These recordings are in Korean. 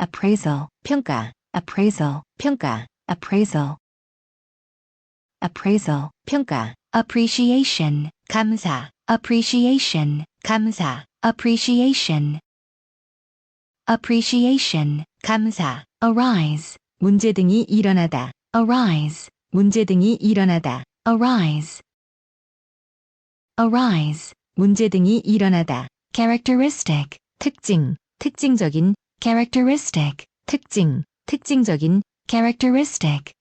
appraisal, 평가, appraisal, 평가, appraisal, appraisal, 평가, appreciation, 감사, appreciation, 감사, appreciation, appreciation, 감사. arise, 문제 등이 일어나다. arise, 문제 등이 일어나다. arise, arise, 문제 등이 일어나다. characteristic, 특징, 특징적인, characteristic, 특징, 특징적인, characteristic,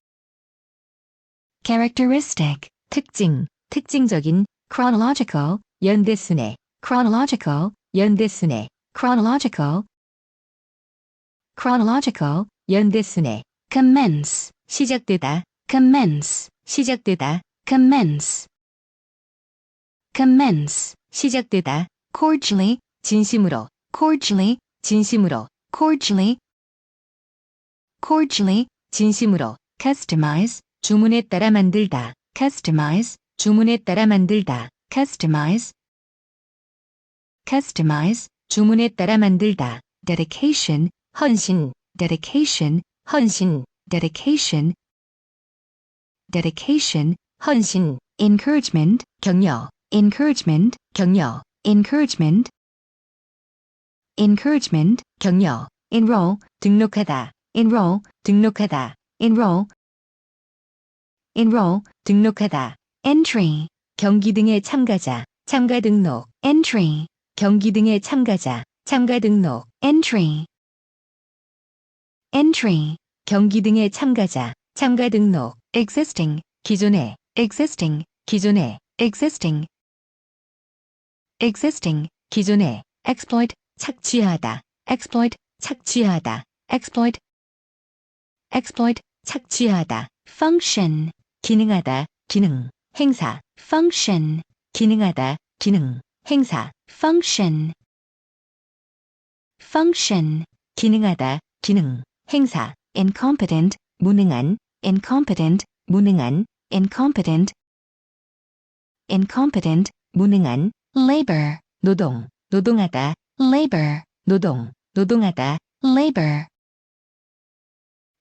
characteristic, 특징, 특징적인, chronological, 연대순회, chronological, 연대순회, chronological, chronological, 연대순회. commence, 시작되다, commence, 시작되다, commence, commence, 시작되다. cordially, 진심으로, cordially, 진심으로, cordially, cordially, 진심으로. customize, 주문에 따라 만들다. customize, 주문에 따라 만들다. customize, customize, 주문에 따라 만들다. dedication, 헌신, dedication, 헌신, dedication, dedication, 헌신, encouragement, 격려, encouragement, 격려, encouragement, encouragement, 격려. enroll, 등록하다, enroll, 등록하다, enroll, enroll, 등록하다. entry, 경기 등의 참가자, 참가 등록, entry, 경기 등의 참가자, 참가 등록, entry, entry, 경기 등의 참가자, 참가 등록, existing, 기존에, existing, 기존에, existing, existing, 기존에, exploit, 착취하다, exploit, 착취하다, exploit, exploit, 착취하다, function, 기능하다, 기능, 행사, function, 기능하다, 기능, 행사, function, function, 기능하다, 기능, 행사, incompetent, 무능한, incompetent, 무능한, incompetent, incompetent, 무능한, labor, 노동, 노동하다, labor, 노동, 노동하다, labor,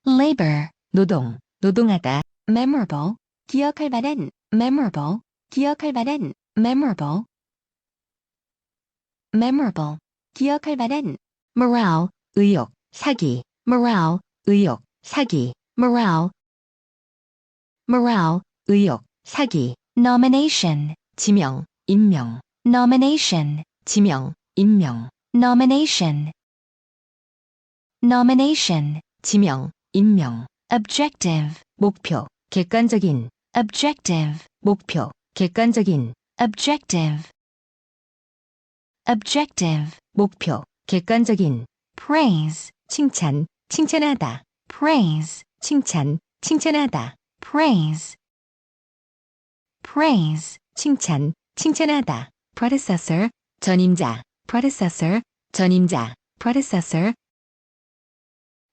labor, 노동, 노동하다, memorable, 기억할 만한, memorable, 기억할 만한, memorable, memorable, 기억할 만한, morale, 의욕, 사기, morale, 의욕, 사기, morale, morale, 의욕, 사기, nomination, 지명, 임명, nomination, 지명, 임명, nomination, nomination, 지명, 임명, objective, 목표, 객관적인, objective, 목표, 객관적인, objective, objective, 목표, 객관적인, praise, 칭찬, 칭찬하다, praise, 칭찬, 칭찬하다, praise, praise, 칭찬, 칭찬하다, predecessor, 전임자, predecessor, 전임자, predecessor,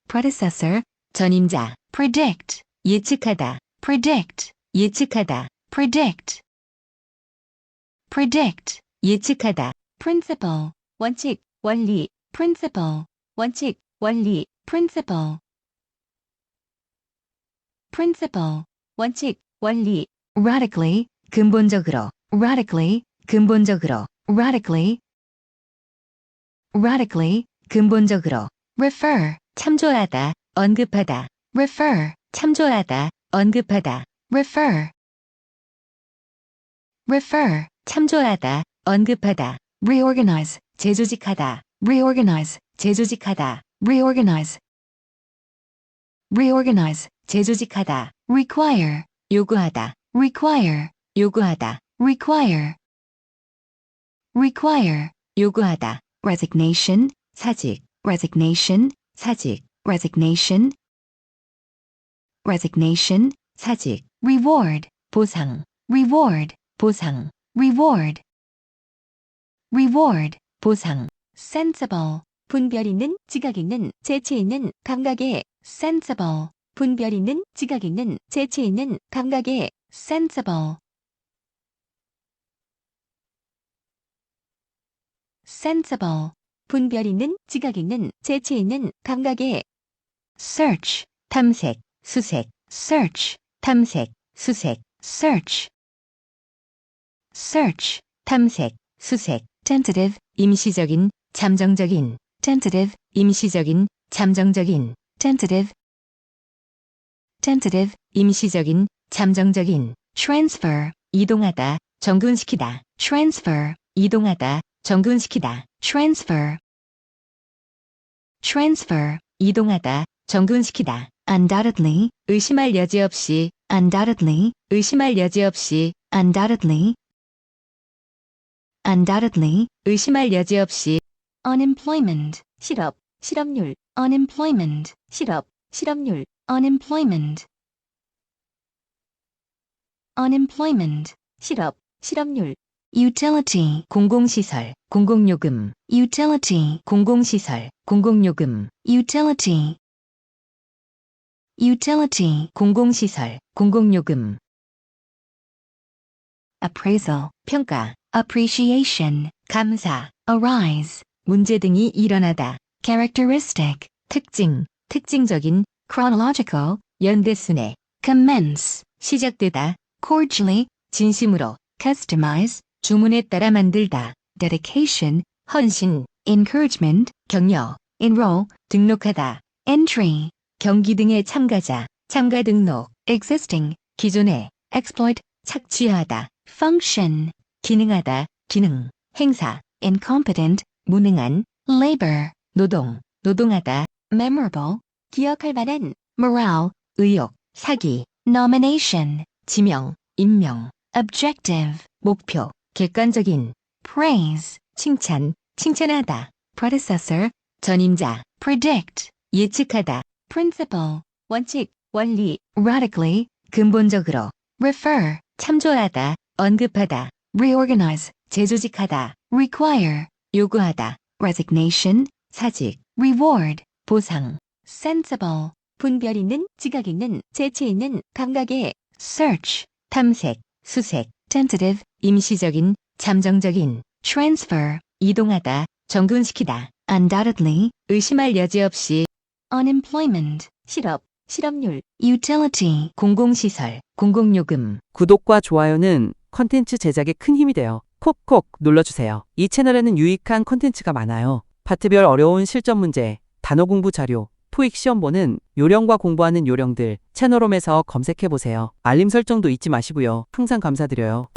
predecessor, 전임자, predict, 예측하다, predict, 예측하다, predict, predict, 예측하다, principle, 원칙, 원리, principle, 원칙, 원리, principle, principle, 원칙, 원리, radically, 근본적으로, radically, 근본적으로, radically, radically, 근본적으로, refer, 참조하다, 언급하다, refer, 참조하다, 언급하다, refer, refer, 참조하다, 언급하다, reorganize, 재조직하다, reorganize, 재조직하다, reorganize, reorganize, 재조직하다, require, 요구하다, require, 요구하다, require, require, 요구하다, resignation, 사직, resignation, 사직, resignation, resignation, 사직, reward, 보상, reward, 보상, reward, reward, 보상, sensible, 분별 있는, 지각 있는, 재치 있는, 감각의, sensible, 분별 있는, 지각 있는, 재치 있는, 감각의, sensible, sensible, 분별 있는, 지각 있는, 재치 있는, 감각의 search, 탐색, 수색, search, 탐색, 수색, search, search, 탐색, 수색, tentative, 임시적인, 잠정적인, tentative, 임시적인, 잠정적인, tentative, tentative, 임시적인, 잠정적인, transfer, 이동하다, 정근시키다, transfer, 이동하다, 정근시키다, transfer, transfer, 이동하다, 정근시키다, undoubtedly, 의심할 여지 없이, undoubtedly, 의심할 여지 없이, undoubtedly, undoubtedly, 의심할 여지 없이, unemployment, 실업, 실업률, unemployment, 실업, 실업률, unemployment, unemployment, 실업, 실업률, utility, 공공시설, 공공요금, utility, 공공시설, 공공요금, utility, utility, 공공시설, 공공요금, appraisal, 평가, appreciation, 감사, arise, 문제 등이 일어나다, characteristic, 특징, 특징적인, chronological, 연대순회, commence, 시작되다, cordially, 진심으로, customize, 주문에 따라 만들다, dedication, 헌신, encouragement, 격려, enroll, 등록하다, entry, 경기 등의 참가자, 참가 등록, existing, 기존에, exploit, 착취하다, function, 기능하다, 기능, 행사, incompetent, 무능한, labor, 노동, 노동하다, memorable, 기억할 만한, morale, 의혹, 사기, nomination, 지명, 임명, objective, 목표, 객관적인, praise, 칭찬, 칭찬하다, predecessor, 전임자, predict, 예측하다, principle, 원칙, 원리, radically, 근본적으로, refer, 참조하다, 언급하다, reorganize, 재조직하다, require, 요구하다, resignation, 사직, reward, 보상, sensible, 분별 있는, 지각 있는, 재치 있는, 감각의 search, 탐색, 수색, tentative, 임시적인, 잠정적인, transfer, 이동하다, 정근시키다, undoubtedly, 의심할 여지 없이, unemployment, 실업, 실업률, utility, 공공시설, 공공요금, 구독과 좋아요는 컨텐츠 제작에 큰 힘이 돼요. 콕콕 눌러주세요. 이 채널에는 유익한 컨텐츠가 많아요. 파트별 어려운 실전 문제, 단어 공부 자료, 토익 시험 보는 요령과 공부하는 요령들 채널홈에서 검색해보세요. 알림 설정도 잊지 마시고요. 항상 감사드려요.